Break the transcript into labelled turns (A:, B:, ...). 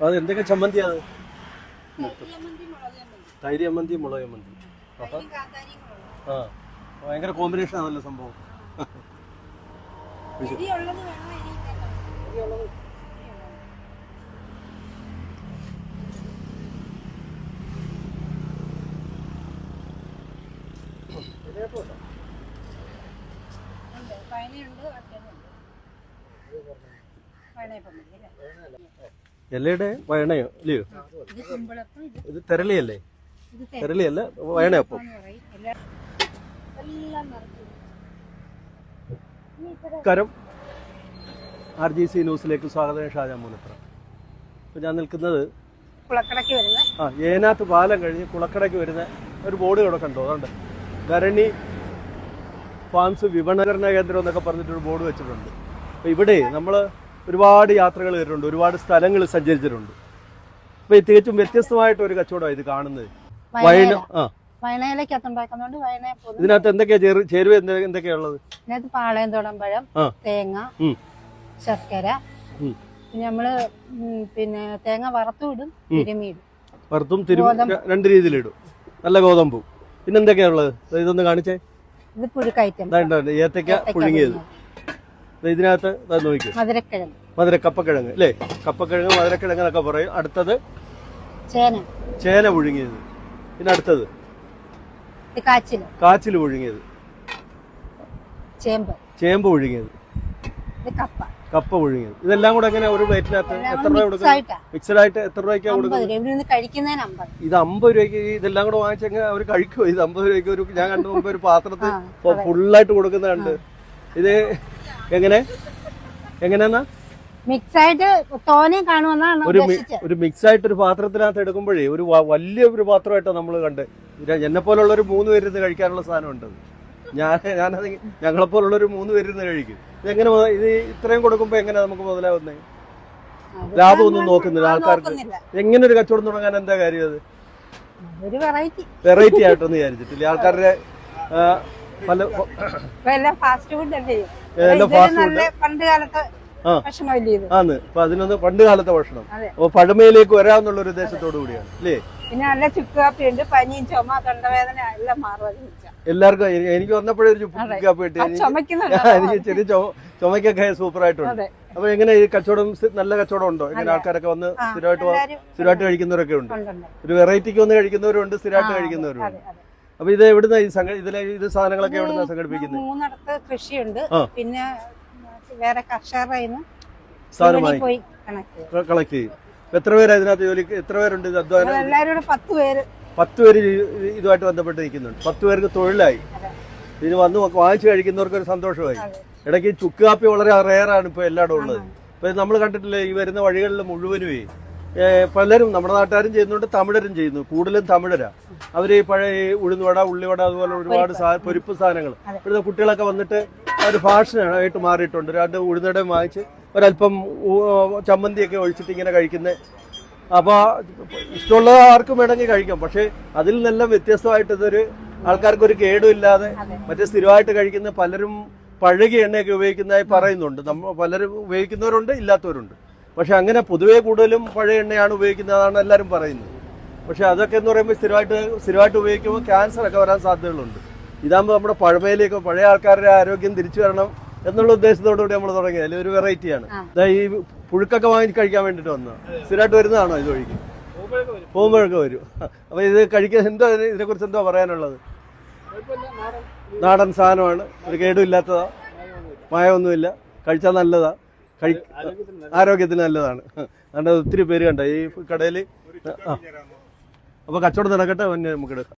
A: അത് എന്തൊക്കെ ചമ്മന്തി അത് തൈര് ചമ്മന്തി മുളക് ചമ്മന്തി. ആ. ഭയങ്കര കോമ്പിനേഷൻ ആണല്ലോ സംഭവം.
B: പൈനയുണ്ട് പയനയപ്പം മതി അല്ലേ?
A: എല്ലയുടെ വയണയോ? അല്ലയോ
B: ഇത്
A: തെരളിയല്ലേ? തെരളിയല്ല വയണയപ്പം. കരം ആർ ജി സി ന്യൂസിലേക്ക് സ്വാഗതം. ഷാജാ മൂലത്ര അപ്പോൾ ഞാൻ നിൽക്കുന്നത്
B: കുളക്കടയ്ക്ക് വരുന്ന
A: ആ ഏനാത്ത് പാലം കഴിഞ്ഞ് കുളക്കടയ്ക്ക് വരുന്ന ഒരു ബോർഡ് ഇവിടെ കണ്ടോ? അതുകൊണ്ട് ധരണി ഫാംസ് വിപണകരണ കേന്ദ്രം എന്നൊക്കെ പറഞ്ഞിട്ടൊരു ബോർഡ് വെച്ചിട്ടുണ്ട്. അപ്പോൾ ഇവിടെ നമ്മൾ ഒരുപാട് യാത്രകൾ ചെയ്തിട്ടുണ്ട് ഒരുപാട് സ്ഥലങ്ങൾ സഞ്ചരിച്ചിട്ടുണ്ട്. അപ്പോൾ തികച്ചും വ്യത്യസ്തമായിട്ട് ഒരു കച്ചവടമാണ് ഇത് കാണുന്നത്. വയന ആ.
B: വയണയിലേക്കകത്ത് ഉണ്ടാക്കുന്നതുകൊണ്ട് വയണയെ
A: ഇതിനകത്ത് എന്തൊക്കെയാ ചേർ ചേരുവ എന്തൊ- എന്തൊക്കെയാ ഉള്ളത്?
B: ഇതിനകത്ത് പാളയം തുടമ്പഴം. തേങ്ങ ശർക്കര
A: നമ്മൾ
B: പിന്നെ തേങ്ങ വറുത്തും ഇടും. തിരുമിയിടും
A: വറുത്തും തിരു
B: ഗോതമ്പ്.
A: രണ്ട് രീതിയിലിടും നല്ല ഗോതമ്പും. പിന്നെന്തൊക്കെയാ ഉള്ളത്? ഇതൊന്ന് കാണിച്ചേ.
B: ഇത്
A: പുഴുക്കയറ്റം ഏത്തക്ക പുഴുങ്ങിയത്. ഇതിനകത്ത് നോക്കി.
B: മധുരക്കിഴങ്ങ്.
A: മധുര കപ്പക്കിഴങ്ങ് അല്ലേ? കപ്പക്കിഴങ്ങ് മധുരക്കിഴങ്ങ് എന്നൊക്കെ പറയും. അടുത്തത്?
B: ചേന.
A: ചേന പുഴുങ്ങിയത്. പിന്നെ അടുത്തത്?
B: കാച്ചിൽ.
A: കാച്ചിൽ പുഴുങ്ങിയത്.
B: ചേമ്പ്.
A: ചേമ്പ് പുഴുങ്ങിയത്.
B: കപ്പ.
A: കപ്പ പുഴുങ്ങിയത്. ഇതെല്ലാം കൂടെ എങ്ങനെ ഒരു പ്ലേറ്റിനകത്ത് എത്ര രൂപ കൊടുക്കും മിക്സഡ് ആയിട്ട് എത്ര രൂപയ്ക്കാണ് കൊടുക്കുന്നത്? ഇത് അമ്പത് രൂപയ്ക്ക് ഇതെല്ലാം കൂടെ വാങ്ങിച്ചെങ്കിൽ അവർ കഴിക്കുമോ ഇത് അമ്പത് രൂപയ്ക്ക് ഒരു ഞാൻ കണ്ടു മുമ്പ് ഒരു പാത്രത്തിൽ ഫുള്ളായിട്ട് കൊടുക്കുന്ന കണ്ട്. ഇത് എങ്ങനെ? എങ്ങനെയാ
B: മിക്സ് ആയിട്ട് തോനെ കാണുമെന്നാണ്
A: ഒരു ഒരു മിക്സ് ആയിട്ട് ഒരു പാത്രത്തിനകത്ത് എടുക്കുമ്പോഴേ ഒരു വലിയ ഒരു പാത്രമായിട്ടാണ് നമ്മൾ കണ്ട് എന്നെ പോലുള്ള ഒരു മൂന്ന് പേരിന്ന് കഴിക്കാനുള്ള സാധനം ഉണ്ട് ഞാൻ ഞാനത് ഞങ്ങളെ പോലുള്ള ഒരു മൂന്ന് പേരിന്ന് കഴിക്കും. എങ്ങനെ ഇത് ഇത്രയും കൊടുക്കുമ്പോ എങ്ങനെ നമുക്ക് മുതലാവുന്നേ? ലാഭമൊന്നും നോക്കുന്നില്ല. ആൾക്കാർക്ക് എങ്ങനെ ഒരു കച്ചവടം തുടങ്ങാൻ എന്താ കാര്യം അത്?
B: വെറൈറ്റി
A: ആയിട്ടൊന്നും വിചാരിച്ചിട്ടില്ല. ആൾക്കാരുടെ
B: എല്ലാം ഫാസ്റ്റ് ഫുഡ് അല്ലേ? പണ്ട് കാലത്തെ
A: ആ.
B: ഭക്ഷണമല്ലേ ഇത്?
A: ആന്ന്. അപ്പൊ അതിനൊന്ന് പണ്ട് കാലത്തെ ഭക്ഷണം. അപ്പൊ പഴമയിലേക്ക് വരാമെന്നുള്ള ഒരു ഉദ്ദേശത്തോടു കൂടിയാണ് അല്ലേ?
B: പിന്നെ നല്ല ചുക്ക് കാപ്പി ഉണ്ട് പനിയും ചുമ തൊണ്ടവേദന എല്ലാം മാറും.
A: എല്ലാവർക്കും എനിക്ക് വന്നപ്പോഴേ ഒരു കിട്ടി എനിക്ക് ചെറിയ ചുമ- ചുമക്കൊക്കെ സൂപ്പർ ആയിട്ടുണ്ട് അപ്പൊ എങ്ങനെ ഈ കച്ചവടം നല്ല കച്ചവടം ഉണ്ടോ? ഇങ്ങനെ
B: അതെ.
A: ആൾക്കാരൊക്കെ വന്ന് സ്ഥിരമായിട്ട് സ്ഥിരമായിട്ട് കഴിക്കുന്നവരൊക്കെ ഉണ്ട്. ഒരു വെറൈറ്റിക്ക് വന്ന് കഴിക്കുന്നവരുണ്ട് സ്ഥിരമായിട്ട് കഴിക്കുന്നവരുണ്ട്. അപ്പൊ ഇത് എവിടുന്ന ഈ സംഘ ഇതിലെ ഇത് സാധനങ്ങളൊക്കെ എവിടുന്ന സംഘടിപ്പിക്കുന്നത്?
B: മൂന്നിടത്ത് കൃഷിയുണ്ട്. പിന്നെ വേറെ കർഷകരുടെ കയ്യിന്ന്
A: സാധനമായി കളക്ട് ചെയ്യും എത്ര പേര് അതിനകത്ത് ജോലി എത്ര പേരുണ്ട് അധ്വാനം?
B: എല്ലാവരും പത്ത് പേര്.
A: പത്ത് പേര് ഇതുമായിട്ട് ബന്ധപ്പെട്ടിരിക്കുന്നുണ്ട് പത്ത് പേർക്ക് തൊഴിലായി.
B: ഇത്
A: ഇതിന് വന്ന് വാങ്ങിച്ചു കഴിക്കുന്നവർക്ക് ഒരു സന്തോഷമായി. ഇടയ്ക്ക് ചുക്ക് കാപ്പി വളരെ റെയറാണ് ഇപ്പോൾ എല്ലായിടും ഉള്ളത്. ഇപ്പൊ നമ്മൾ കണ്ടിട്ടില്ലേ ഈ വരുന്ന വഴികളിൽ മുഴുവനുമേ പലരും നമ്മുടെ നാട്ടുകാരും ചെയ്യുന്നുണ്ട് തമിഴരും ചെയ്യുന്നു. കൂടുതലും തമിഴരാ. അവർ ഈ പഴയ ഉഴുന്നുവട ഉള്ളിവട അതുപോലെ ഒരുപാട് പൊരിപ്പ്. സാധനങ്ങൾ. ഇവിടുത്തെ കുട്ടികളൊക്കെ വന്നിട്ട് ഒരു ഫാഷനാണ് ആയിട്ട് മാറിയിട്ടുണ്ട്. രണ്ട് ഉഴുന്നട വാങ്ങിച്ച് ഒരല്പം ചമ്മന്തിയൊക്കെ ഒഴിച്ചിട്ട് ഇങ്ങനെ കഴിക്കുന്നത് അപ്പോൾ ഇഷ്ടമുള്ള ആർക്കും വേണമെങ്കിൽ കഴിക്കാം. പക്ഷേ അതിൽ നിന്നെല്ലാം വ്യത്യസ്തമായിട്ട് ഇതൊരു ആൾക്കാർക്ക് ഒരു കേടും ഇല്ലാതെ
B: അതെ.
A: മറ്റേ സ്ഥിരമായിട്ട് കഴിക്കുന്ന പലരും പഴകിയ എണ്ണയൊക്കെ ഉപയോഗിക്കുന്നതായി പറയുന്നുണ്ട്. നമ്മൾ പലരും ഉപയോഗിക്കുന്നവരുണ്ട് ഇല്ലാത്തവരുണ്ട്. പക്ഷെ അങ്ങനെ പൊതുവേ കൂടുതലും പഴയ എണ്ണയാണ് ഉപയോഗിക്കുന്നതാണ് എല്ലാവരും പറയുന്നത്. പക്ഷെ അതൊക്കെ എന്ന് പറയുമ്പോൾ സ്ഥിരമായിട്ട് സ്ഥിരമായിട്ട് ഉപയോഗിക്കുമ്പോൾ ക്യാൻസർ ഒക്കെ വരാൻ സാധ്യതകളുണ്ട്. ഇതാകുമ്പോൾ നമ്മുടെ പഴമയിലേക്ക് പഴയ ആൾക്കാരുടെ ആരോഗ്യം തിരിച്ചു വരണം എന്നുള്ള ഉദ്ദേശത്തോടു കൂടി നമ്മൾ തുടങ്ങിയത്. അതിൽ ഒരു വെറൈറ്റിയാണ് ഈ പുഴുക്കൊക്കെ വാങ്ങി കഴിക്കാൻ വേണ്ടിയിട്ട് വന്നത്. സ്ഥിരമായിട്ട് വരുന്നതാണോ ഇത് വഴിക്ക് പോകുമ്പോഴൊക്കെ വരും. അപ്പോൾ ഇത് കഴിക്കാൻ എന്തോ ഇതിനെക്കുറിച്ച് എന്തോ പറയാനുള്ളത്? നാടൻ സാധനമാണ്. ഒരു കേടുമില്ലാത്തതാ മായമൊന്നുമില്ല. കഴിച്ചാൽ നല്ലതാ. കഴി ആരോഗ്യത്തിന് നല്ലതാണ്. അതുകൊണ്ട് ഒത്തിരി പേര് കണ്ട? ഈ കടയിൽ അപ്പോൾ അപ്പൊ കച്ചവടം നടക്കട്ടെ നമുക്ക് എടുക്കാം.